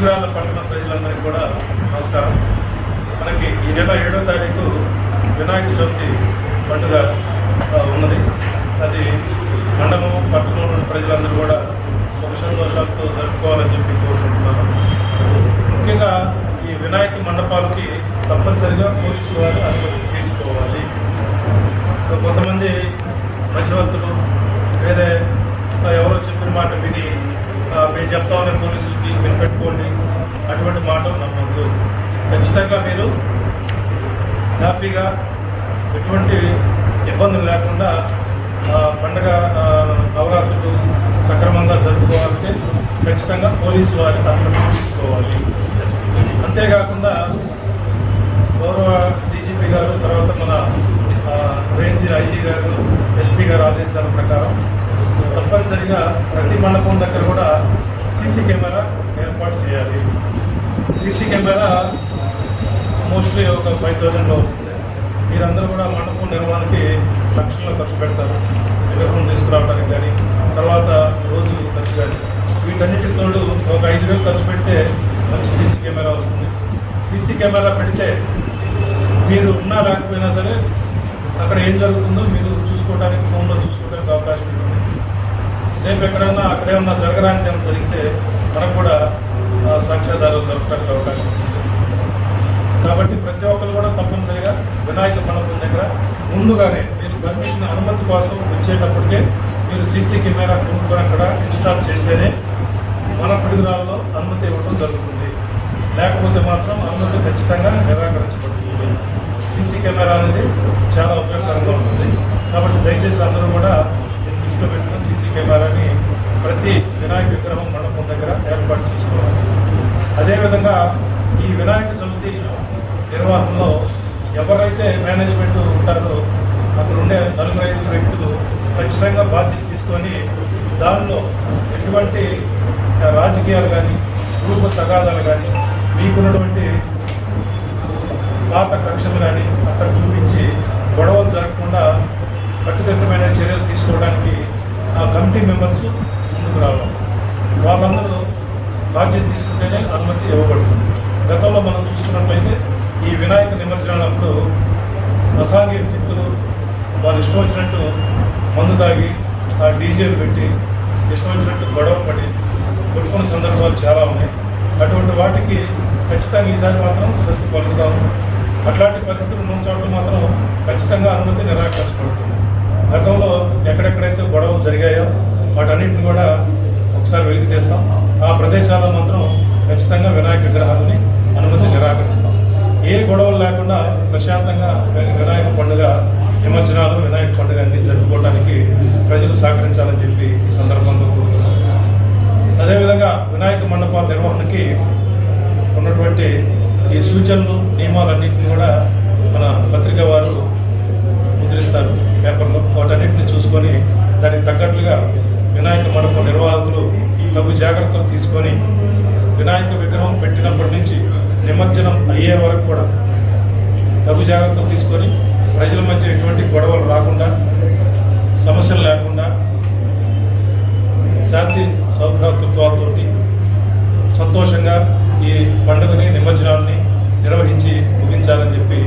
మధురాల పట్టణ ప్రజలందరికీ కూడా నమస్కారం. మనకి ఈ నెల ఏడో తారీఖు వినాయక చవితి పండుగ ఉన్నది. అది మండలం పట్టణంలోని ప్రజలందరూ కూడా సుఖ సంతోషాలతో జరుపుకోవాలని చెప్పి కోరుకుంటున్నాను. ముఖ్యంగా ఈ వినాయక మండపాలకి తప్పనిసరిగా పోలీసు వారు అనుమతి తీసుకోవాలి. కొంతమంది మధ్యవర్తులు వేరే ఎవరో చెప్పిన మాట విని మేము చెప్తా ఉన్న పోలీసులకి పెట్టుకోండి అటువంటి మాటలు నమ్మద్దు ఖచ్చితంగా మీరు హ్యాపీగా ఎటువంటి ఇబ్బందులు లేకుండా పండగ నవరాత్రులు సక్రమంగా జరుపుకోవాలంటే ఖచ్చితంగా పోలీసు వారి అనుమతి తీసుకోవాలి. అంతేకాకుండా గౌరవ డీజీపీ గారు తర్వాత మన ఆ, రేంజ్ ఐజీ గారు ఎస్పీ గారు ఆదేశాల ప్రకారం తప్పనిసరిగా ప్రతి మండపం దగ్గర కూడా సీసీ కెమెరా ఏర్పాటు చేయాలి. సీసీ కెమెరా మోస్ట్లీ ఒక ఫైవ్ థౌజండ్లో వస్తుంది. మీరందరూ కూడా మండపం నిర్మాణానికి లక్షల్లో ఖర్చు పెడతారు. విగ్రహం తీసుకురావడానికి కానీ తర్వాత రోజు ఖర్చు కానీ. వీటన్నిటి తోడు ఒక ఐదు వేలు ఖర్చు పెడితే మంచి సీసీ కెమెరా వస్తుంది. సీసీ కెమెరా పెడితే మీరు ఉన్నా లేకపోయినా సరే అక్కడ ఏం జరుగుతుందో మీరు చూసుకోవడానికి ఫోన్లో చూసుకోవడానికి అవకాశం ఉంటుంది. రేపు ఎక్కడైనా అక్కడే ఉన్న జరగడానికి ఏమైనా జరిగితే మనకు కూడా సాక్ష్యాధారాలు దొరకడానికి అవకాశం ఉంటుంది కాబట్టి ప్రతి ఒక్కరు కూడా తప్పనిసరిగా వినాయక మండపం దగ్గర ముందుగానే మీరు పర్మిషన్ అనుమతి కోసం వచ్చేటప్పటికే మీరు సీసీ కెమెరా కొనుక్కొని అక్కడ ఇన్స్టాల్ చేస్తేనే మన పిడుగురాల్లో అనుమతి ఇవ్వడం జరుగుతుంది. లేకపోతే మాత్రం అనుమతి ఖచ్చితంగా నిరాకరించబడుతుంది. సీసీ కెమెరా అనేది చాలా ఉపయోగకరంగా ఉంటుంది. కాబట్టి దయచేసి అందరూ కూడా దీన్ని దృష్టిలో పెట్టుకుని సీసీ కెమెరాని ప్రతి వినాయక విగ్రహం మండపం దగ్గర ఏర్పాటు చేసుకోవాలి అదేవిధంగా ఈ వినాయక చవితి నిర్వహణలో ఎవరైతే మేనేజ్మెంట్ ఉంటారో అక్కడ ఉండే నలుగురు ఐదు వ్యక్తులు ఖచ్చితంగా బాధ్యత తీసుకొని దానిలో ఎటువంటి రాజకీయాలు కానీ గ్రూపు తగాదాలు కానీ మీకున్నటువంటి పాత కక్షలు కానీ అక్కడ చూపించి గొడవలు జరగకుండా కట్టుదిట్టమైన చర్యలు తీసుకోవడానికి ఆ కమిటీ మెంబర్స్ ముందుకు రావాలి. వాళ్ళందరూ బాధ్యత తీసుకు అనుమతి ఇవ్వబడుతుంది గతంలో మనం చూసుకున్నట్లయితే ఈ వినాయక నిమజ్జనాలప్పుడు అసాంఘిక శక్తులు వాళ్ళు ఇష్టం వచ్చినట్టు మందు తాగి ఆ డీజేలు పెట్టి ఇష్టం వచ్చినట్టు గొడవ పడి కొట్టుకున్న సందర్భాలు చాలా ఉన్నాయి. అటువంటి వాటికి ఖచ్చితంగా ఈసారి మాత్రం స్వస్తి పలుకుతాము. అట్లాంటి పరిస్థితులు ఉన్న చోట్ల మాత్రం ఖచ్చితంగా అనుమతి నిరాకరించబడుతుంది. గతంలో ఎక్కడెక్కడైతే గొడవలు జరిగాయో వాటన్నింటిని కూడా ఒకసారి వెలికి తీస్తాం. ఆ ప్రదేశాల్లో మాత్రం ఖచ్చితంగా వినాయక విగ్రహాలని అనుమతి నిరాకరిస్తాం. ఏ గొడవలు కాకుండా ప్రశాంతంగా వినాయక పండుగ నిమజ్జనాలు వినాయక పండుగ అన్ని జరుపుకోవడానికి ప్రజలు సహకరించాలని చెప్పి ఈ సందర్భంగా కోరుతున్నాం. అదేవిధంగా వినాయక మండపాల నిర్వహణకి ఉన్నటువంటి ఈ సూచనలు నియమాలన్నింటినీ కూడా మన పత్రిక వారు ముద్రిస్తారు. పేపర్లో వాటన్నింటినీ చూసుకొని దానికి తగ్గట్లుగా వినాయక మండపం నిర్వాహకులు తగు జాగ్రత్తలు తీసుకొని వినాయక విగ్రహం పెట్టినప్పటి నుంచి నిమజ్జనం అయ్యే వరకు కూడా తగు జాగ్రత్తలు తీసుకొని ప్రజల మధ్య ఎటువంటి గొడవలు రాకుండా సమస్యలు లేకుండా శాంతి సౌభ్రాతృత్వాలతో సంతోషంగా ఈ పండుగని నిమజ్జనాన్ని నిర్వహించి ముగించాలని చెప్పి